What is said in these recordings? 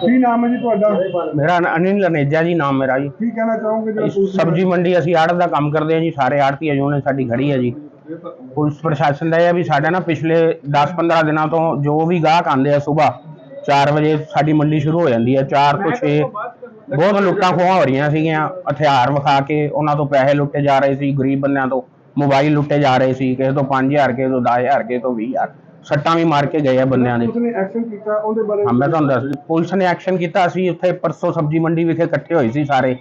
ਕੀ ਨਾਮ ਹੈ ਜੀ ਤੁਹਾਡਾ? ਮੇਰਾ ਨ- ਅਨਿਲ ਲਨੇਜਾ ਜੀ ਨਾਮ ਮੇਰਾ ਜੀ। ਕੀ ਕਹਿਣਾ ਚਾਹੋਗੇ ਜਿਹੜਾ ਸੂਚਨਾ ਸਬਜੀ ਮੰਡੀ ਅਸੀਂ ਆੜਤ ਦਾ ਕੰਮ ਕਰਦੇ ਹਾਂ ਜੀ ਸਾਰੇ ਆੜਤੀ ਯੂਨੀਅਨ ਸਾਡੀ ਖੜੀ ਹੈ ਜੀ। ਪੁਲਿਸ ਪ੍ਰਸ਼ਾਸਨ ਦਾ ਇਹ ਹੈ ਵੀ ਸਾਡਾ ਨਾ ਪਿਛਲੇ 10-15 ਦਿਨਾਂ ਤੋਂ ਜੋ ਵੀ ਗਾਹਕ ਆਉਂਦੇ ਆ ਸਵੇਰ 4 ਵਜੇ ਸਾਡੀ ਮੰਡੀ ਸ਼ੁਰੂ ਹੋ ਜਾਂਦੀ ਹੈ 4 ਤੋਂ 6 ਬਹੁਤ ਲੁੱਟਾਂ ਖੋਹਾਂ ਹੋ ਰਹੀਆਂ ਸੀਗੀਆਂ ਹਥਿਆਰ ਵਿਖਾ ਕੇ ਉਹਨਾਂ ਤੋਂ ਪੈਸੇ ਲੁੱਟੇ ਜਾ ਰਹੇ ਸੀ ਗਰੀਬ ਬੰਦਿਆਂ ਤੋਂ ਮੋਬਾਈਲ ਲੁੱਟੇ ਜਾ ਰਹੇ ਸੀ ਕਿਸੇ ਤੋਂ 5000 ਕਿਸੇ ਤੋਂ 10000 ਕਿਸੇ ਤੋਂ 20000 ਸੱਟਾਂ ਵੀ ਮਾਰ ਕੇ ਗਏ ਆ ਬੰਦਿਆਂ ਦੇ। ਉਸਨੇ ਐਕਸ਼ਨ ਕੀਤਾ ਉਹਦੇ ਬਾਰੇ ਹਾਂ ਮੈਂ ਤੁਹਾਨੂੰ ਦੱਸ ਪੁਲਿਸ ਨੇ ਐਕਸ਼ਨ ਕੀਤਾ ਅਸੀਂ ਉੱਥੇ ਪਰਸੋਂ ਸਬਜ਼ੀ ਮੰਡੀ ਵਿਖੇ ਇਕੱਠੇ ਹੋਏ ਸੀ ਸਾਰੇ।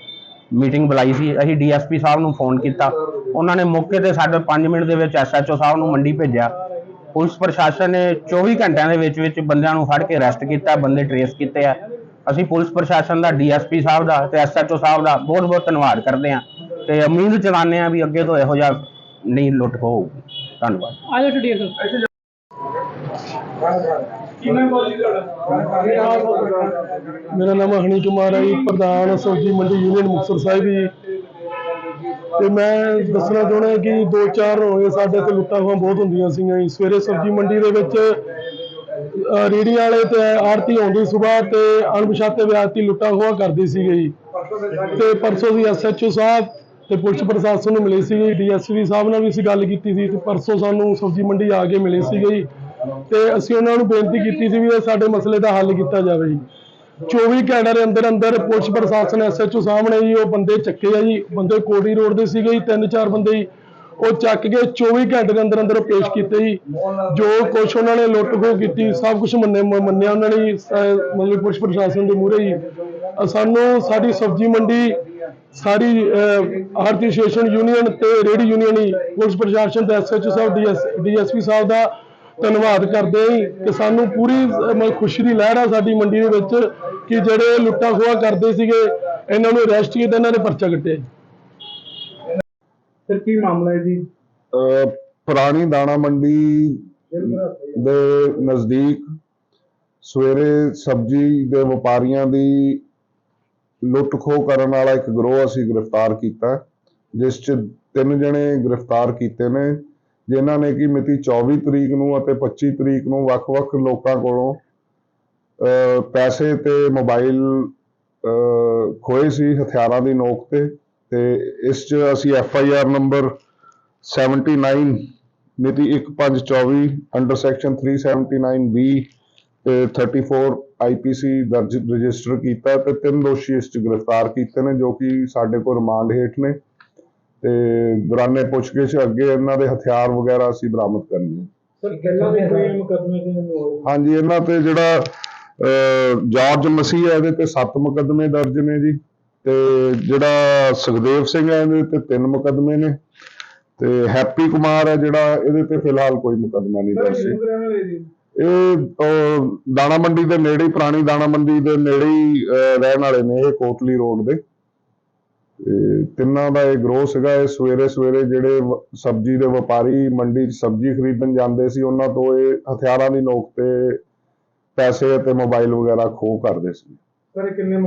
ਮੀਟਿੰਗ ਬੁਲਾਈ ਸੀ, ਅਸੀਂ ਡੀਐਸਪੀ ਸਾਹਿਬ ਨੂੰ ਫੋਨ ਕੀਤਾ। ਉਹਨਾਂ ਨੇ ਮੌਕੇ ਤੇ ਸਾਡੇ 5 ਮਿੰਟ ਦੇ ਵਿੱਚ ਐਸਐਚਓ ਸਾਹਿਬ ਨੂੰ ਮੰਡੀ ਭੇਜਿਆ। ਪੁਲਿਸ ਪ੍ਰਸ਼ਾਸਨ ਨੇ 24 ਘੰਟਿਆਂ ਦੇ ਵਿੱਚ ਵਿੱਚ ਬੰਦਿਆਂ ਨੂੰ ਫੜ ਕੇ ਅਰੈਸਟ ਕੀਤਾ, ਬੰਦੇ ਟਰੇਸ ਕੀਤੇ ਆ। ਅਸੀਂ ਪੁਲਿਸ ਪ੍ਰਸ਼ਾਸਨ ਦਾ, ਡੀਐਸਪੀ ਸਾਹਿਬ ਦਾ ਤੇ ਐਸਐਚਓ ਸਾਹਿਬ ਦਾ ਬਹੁਤ ਬਹੁਤ ਧੰਨਵਾਦ ਕਰਦੇ ਹਾਂ ਤੇ ਉਮੀਦ ਚਲਾਉਂਦੇ ਹਾਂ ਵੀ ਅੱਗੇ ਤੋਂ ਇਹੋ ਜਿਹਾ ਨਹੀਂ ਲੁੱਟ ਹੋਊਗੀ ਧੰਨਵਾਦ। ਆਜੋ ਟੁੱਡੀਏ ਸਰ ਮੇਰਾ ਨਾਮ ਹਣੀ ਕੁਮਾਰ ਹੈ ਜੀ, ਪ੍ਰਧਾਨ ਸਬਜ਼ੀ ਮੰਡੀ ਯੂਨੀਅਨ ਮੁਕਤਸਰ ਸਾਹਿਬ ਜੀ। ਤੇ ਮੈਂ ਦੱਸਣਾ ਚਾਹੁੰਦਾ ਕਿ 2-4 ਹੋਏ ਸਾਡੇ ਤੇ ਲੁੱਟਾਂ ਖੋਹਾਂ ਬਹੁਤ ਹੁੰਦੀਆਂ ਸੀਗੀਆਂ ਜੀ। ਸਵੇਰੇ ਸਬਜ਼ੀ ਮੰਡੀ ਦੇ ਵਿੱਚ, ਅਹ ਵਾਲੇ ਤੇ ਆੜਤੀ ਆਉਂਦੀ ਸਵੇਰ ਤੇ ਅਣਪਛਾਤੇ ਵਿਅਕਤੀ ਲੁੱਟਾਂ ਖੋਹਾਂ ਕਰਦੀ ਸੀਗੀ ਜੀ। ਤੇ ਪਰਸੋਂ ਦੀ ਐਸਐਚਓ ਸਾਹਿਬ ਤੇ ਪੁਲਿਸ ਪ੍ਰਸ਼ਾਸਨ ਨੂੰ ਮਿਲੇ ਸੀਗੇ ਡੀਐਸਪੀ ਸਾਹਿਬ ਨਾਲ ਵੀ ਅਸੀਂ ਗੱਲ ਕੀਤੀ ਸੀ ਤੇ ਪਰਸੋਂ ਸਾਨੂੰ ਸਬਜ਼ੀ ਮੰਡੀ ਆ ਕੇ ਮਿਲੇ ਸੀਗੇ ਜੀ। ਤੇ ਅਸੀਂ ਉਹਨਾਂ ਨੂੰ ਬੇਨਤੀ ਕੀਤੀ ਸੀ ਵੀ ਇਹ ਸਾਡੇ ਮਸਲੇ ਦਾ ਹੱਲ ਕੀਤਾ ਜਾਵੇ ਜੀ। 24 ਘੰਟੇ ਦੇ ਅੰਦਰ ਅੰਦਰ ਪੁਲਿਸ ਪ੍ਰਸ਼ਾਸਨ ਐਸਐਚਓ ਸਾਹਮਣੇ ਜੀ, ਉਹ ਬੰਦੇ ਚੱਕੇ ਆ ਜੀ। ਬੰਦੇ ਕੋਟੀ ਰੋਡ ਦੇ ਸੀਗੇ ਜੀ, ਤਿੰਨ ਚਾਰ ਬੰਦੇ ਜੀ। ਉਹ ਚੱਕ ਕੇ 24 ਘੰਟੇ ਦੇ ਅੰਦਰ ਅੰਦਰ ਪੇਸ਼ ਕੀਤੇ ਜੀ। ਜੋ ਕੁਛ ਉਹਨਾਂ ਨੇ ਲੁੱਟ ਖੋਹ ਕੀਤੀ, ਸਭ ਕੁਝ ਮੰਨੇ ਮੰਨਿਆ ਉਹਨਾਂ ਨੇ ਮਤਲਬ ਪੁਲਿਸ ਪ੍ਰਸ਼ਾਸਨ ਦੇ ਮੂਹਰੇ ਜੀ। ਸਾਨੂੰ ਸਾਡੀ ਸਬਜ਼ੀ ਮੰਡੀ, ਸਾਰੀ ਆਰਤੀ ਐਸੋਸੀਏਸ਼ਨ ਯੂਨੀਅਨ ਤੇ ਰੇਡੀ ਯੂਨੀਅਨ ਹੀ ਪੁਲਿਸ ਪ੍ਰਸ਼ਾਸਨ ਤੇ ਐਸਐਚਓ ਸਾਹਿਬ ਡੀਐਸਪੀ ਸਾਹਿਬ ਦਾ ਧੰਨਵਾਦ ਕਰਦੇ ਹਾਂ ਕਿ ਸਾਨੂੰ ਪੂਰੀ ਖੁਸ਼ੀ ਦੀ ਲਹਿਰ ਆ ਸਾਡੀ ਮੰਡੀ ਦੇ ਵਿੱਚ ਕਿ ਜਿਹੜੇ ਲੁੱਟਾਂ ਖੋਹਾਂ ਕਰਦੇ ਸੀਗੇ ਇਹਨਾਂ ਨੂੰ ਅਰੈਸਟ ਕੀਤਾ ਇਹਨਾਂ ਨੇ ਪਰਚਾ ਕੱਟਿਆ ਜੀ। ਫਿਰ ਕੀ ਮਾਮਲਾ ਹੈ ਜੀ? ਪੁਰਾਣੀ ਦਾਣਾ ਮੰਡੀ ਦੇ ਨਜ਼ਦੀਕ ਸਵੇਰੇ ਸਬਜ਼ੀ ਦੇ ਵਪਾਰੀਆਂ ਦੀ ਲੁੱਟ ਖੋਹ ਕਰਨ ਵਾਲਾ ਇੱਕ ਗਰੋਹ ਅਸੀਂ ਗ੍ਰਿਫਤਾਰ ਕੀਤਾ ਜਿਸ 'ਚ ਤਿੰਨ ਜਣੇ ਗ੍ਰਿਫਤਾਰ ਕੀਤੇ ਨੇ। ਜਿਨ੍ਹਾਂ ਨੇ ਕਿ ਮਿਤੀ 24 ਤਰੀਕ ਨੂੰ ਅਤੇ 25 ਤਰੀਕ ਨੂੰ ਵੱਖ-ਵੱਖ ਲੋਕਾਂ ਕੋਲੋਂ ਪੈਸੇ ਤੇ ਮੋਬਾਈਲ, ਅਹ, ਖੋਏ ਸੀ ਹਥਿਆਰਾਂ ਦੀ ਨੋਕ ਤੇ ਤੇ ਇਸ 'ਚ ਅਸੀਂ ਐਫ ਆਈ ਆਰ ਨੰਬਰ 79 ਮਿਤੀ 1524 ਅੰਡਰ ਸੈਕਸ਼ਨ 379 ਬੀ ਤੇ 34 ਆਈਪੀਸੀ ਦਰਜ ਰਜਿਸਟਰ ਕੀਤਾ ਤੇ ਤਿੰਨ ਦੋਸ਼ੀ ਇਸ 'ਚ ਗ੍ਰਿਫਤਾਰ ਕੀਤੇ ਨੇ ਜੋ ਕਿ ਸਾਡੇ ਕੋਲ ਰਿਮਾਂਡ ਹੇਠ ਨੇ। ਤੇ ਦੌਰਾਨੇ ਪੁੱਛਗਿੱਛ ਅੱਗੇ ਇਹਨਾਂ ਦੇ ਹਥਿਆਰ ਵਗੈਰਾ ਅਸੀਂ ਬਰਾਮਦ ਕਰਨੇ ਸਰ ਪਹਿਲਾਂ ਵੀ ਕੋਈ ਮੁਕਦਮੇ ਦੇ ਹਾਂਜੀ ਇਹਨਾਂ ਤੇ ਜਿਹੜਾ ਜਾਰਜ ਮਸੀਹ ਹੈ ਇਹਦੇ ਤੇ 7 ਮੁਕੱਦਮੇ ਦਰਜ ਨੇ ਜੀ ਤੇ ਜਿਹੜਾ ਸੁਖਦੇਵ ਸਿੰਘ ਹੈ ਇਹਦੇ ਤੇ 3 ਮੁਕੱਦਮੇ ਨੇ ਤੇ ਹੈਪੀ ਕੁਮਾਰ ਹੈ ਜਿਹੜਾ ਇਹਦੇ ਤੇ ਫਿਲਹਾਲ ਕੋਈ ਮੁਕੱਦਮਾ ਨਹੀਂ ਦਰਜ। ਸੀ ਇਹ ਦਾਣਾ ਮੰਡੀ ਦੇ ਨੇੜੇ ਪੁਰਾਣੀ ਦਾਣਾ ਮੰਡੀ ਦੇ ਨੇੜੇ ਹੀ ਰਹਿਣ ਵਾਲੇ ਨੇ ਇਹ ਕੋਟਲੀ ਰੋਡ ਦੇ। ਤਿੰਨਾਂ ਦਾ ਇਹ ਗਰੋਹ ਸੀਗਾ। ਇਹ ਸਵੇਰੇ ਸਵੇਰੇ ਜਿਹੜੇ ਸਬਜ਼ੀ ਦੇ ਵਪਾਰੀ ਮੰਡੀ 'ਚ ਸਬਜ਼ੀ ਖਰੀਦਣ ਜਾਂਦੇ ਸੀ, ਉਹਨਾਂ ਤੋਂ ਇਹ ਹਥਿਆਰਾਂ ਦੀ ਨੋਕ ਤੇ ਪੈਸੇ ਅਤੇ ਮੋਬਾਈਲ ਵਗੈਰਾ ਖੋਹ ਕਰਦੇ ਸੀ। ਸਰ ਕਿੰਨੇ